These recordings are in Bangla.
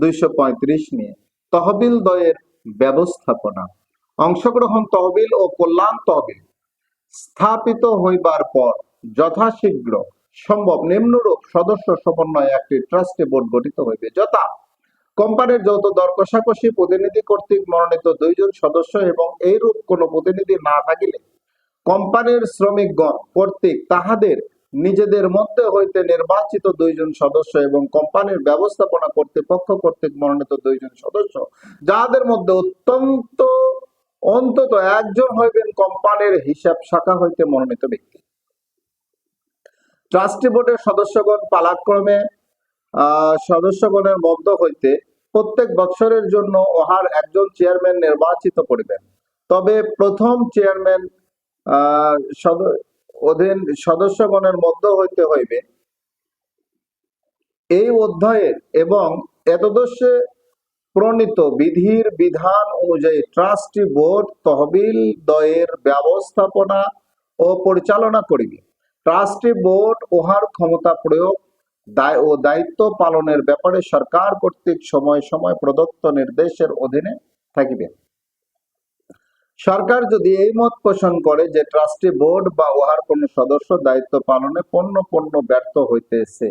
দুইশো পঁয়ত্রিশ নিয়ে। তহবিল দয়ের ব্যবস্থাপনা। অংশগ্রহণ তহবিল ও কল্যাণ তহবিল। স্থাপিত হইবার পর যথাশীঘ্র সম্ভব নিম্নরূপ সদস্য সমন্বয়ে একটি ট্রাস্টে বোর্ড গঠিত হইবে, যথা কোম্পানির যৌথ দর কষাকষি প্রতিনিধি কর্তৃক মনোনীত দুইজন সদস্য এবং এইরূপ কোনো প্রতিনিধি না থাকিলে কোম্পানির শ্রমিকগণ কর্তৃক তাহাদের নিজেদের মধ্যে হইতে নির্বাচিত দুইজন সদস্য এবং কোম্পানির ব্যবস্থাপনা কর্তৃপক্ষ কর্তৃক মনোনীত দুইজন সদস্য, যাদের মধ্যে অত্যন্ত, অন্তত একজন হইবেন কোম্পানির হিসাব শাখা হইতে মনোনীত ব্যক্তি। ট্রাস্টি বোর্ডের সদস্যগণ পালাক্রমে সদস্যগণের মধ্য হইতে প্রত্যেক বৎসরের জন্য ওহার একজন চেয়ারম্যান নির্বাচিত করিবেন। তবে প্রথম চেয়ারম্যান অধীন সদস্যগণের মধ্য হইতে হইবে। এই অধ্যায়ের এবং এতদস্যে প্রণীত বিধির বিধান অনুযায়ী ট্রাস্টি বোর্ড তহবিল, দয়ের ব্যবস্থাপনা ও পরিচালনা করিবে। ট্রাস্টি বোর্ড উহার ক্ষমতা প্রয়োগ দায় ও দায়িত্ব পালনের ব্যাপারে সরকার কর্তৃক সময় সময় প্রদত্ত নির্দেশের অধীনে থাকিবে। সরকার যদি এই মত পোষণ করে যে ট্রাস্টি বোর্ড বা উহার কোন সদস্য দায়িত্ব পালনে পণ্য পণ্য ব্যর্থ হইতেছে,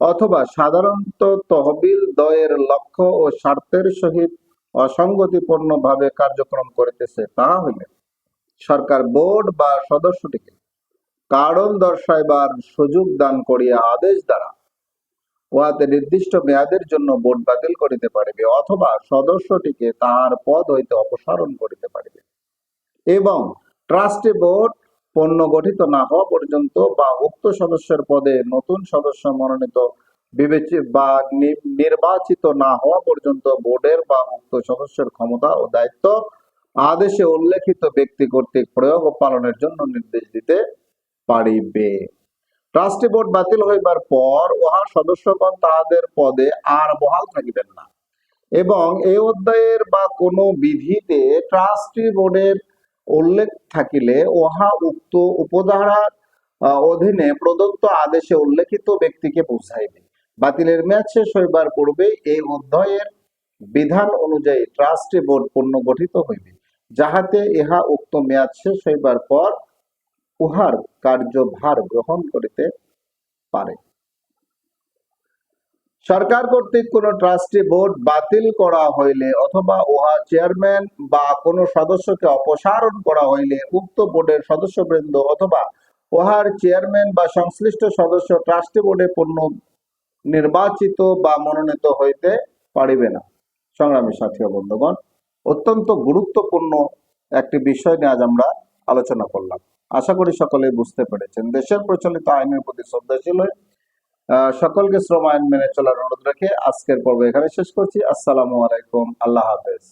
অথবা সাধারণত তহবিল দয়ের লক্ষ্য ও স্বার্থের সহিত অসঙ্গতিপূর্ণ ভাবে কার্যক্রম করিতেছে, তাহা হইলে সরকার বোর্ড বা সদস্যটিকে কারণ দর্শাইবার সুযোগ দান করিয়া আদেশ দ্বারা উহাতে নির্দিষ্ট মেয়াদের জন্য বোর্ড বাতিল করিতে পারিবে অথবা সদস্যটিকে তাহার পদ হইতে অপসারণ করিতে পারিবে। এবং ট্রাস্টি বোর্ড পণ্য গঠিত না হওয়া পর্যন্ত বা উক্ত সদস্যের পদে নতুন সদস্য মনোনীত বিবেচিত বা নির্বাচিত না হওয়া পর্যন্ত বোর্ডের বা উক্ত সদস্যের ক্ষমতা ও দায়িত্ব আদেশে উল্লেখিত ব্যক্তি কর্তৃক প্রয়োগ ও পালনের জন্য নির্দেশ দিতে পারিবে। ট্রাস্টি বোর্ড বাতিল হইবার পর উহা সদস্যগণ তাহাদের পদে আর বহাল থাকিবেন না। এবং এই অধ্যায়ের বা কোনো বিধিতে ট্রাস্টি বোর্ডের উল্লেখ থাকিলে উহা উক্ত উপধারার অধীনে প্রদত্ত আদেশে উল্লেখিত ব্যক্তিকে বুঝাইবে। বাতিলের মেয়াদ শেষ হইবার পূর্বে এই অধ্যায়ের বিধান অনুযায়ী ট্রাস্টি বোর্ড পুনর্গঠিত হইবে, যাহাতে ইহা উক্ত মেয়াদ শেষ হইবার পর উহার কার্যভার গ্রহণ করিতে পারে। সরকার কর্তৃক কোন ট্রাস্টি বোর্ড বাতিল করা হইলে অথবা উহা চেয়ারম্যান বা কোন সদস্যকে অপসারণ করা হইলে উক্ত বোর্ডের সদস্যবৃন্দ অথবা উহার চেয়ারম্যান বা সংশ্লিষ্ট সদস্য ট্রাস্টি বোর্ডে পূর্ণ নির্বাচিত বা মনোনীত হইতে পারিবে না। সংগ্রামী সাথী বন্ধুগণ, অত্যন্ত গুরুত্বপূর্ণ একটি বিষয় নিয়ে আজ আমরা আলোচনা করলাম। আশা করি সকলে বুঝতে পেরেছেন। দেশের প্রচলিত আইনের প্রতি শ্রদ্ধাশীল হয়ে সকলকে শ্রম আইন মেনে চলার অনুরোধ রেখে আজকের পর্ব এখানে শেষ করছি। আসসালামু আলাইকুম। আল্লাহ হাফেজ।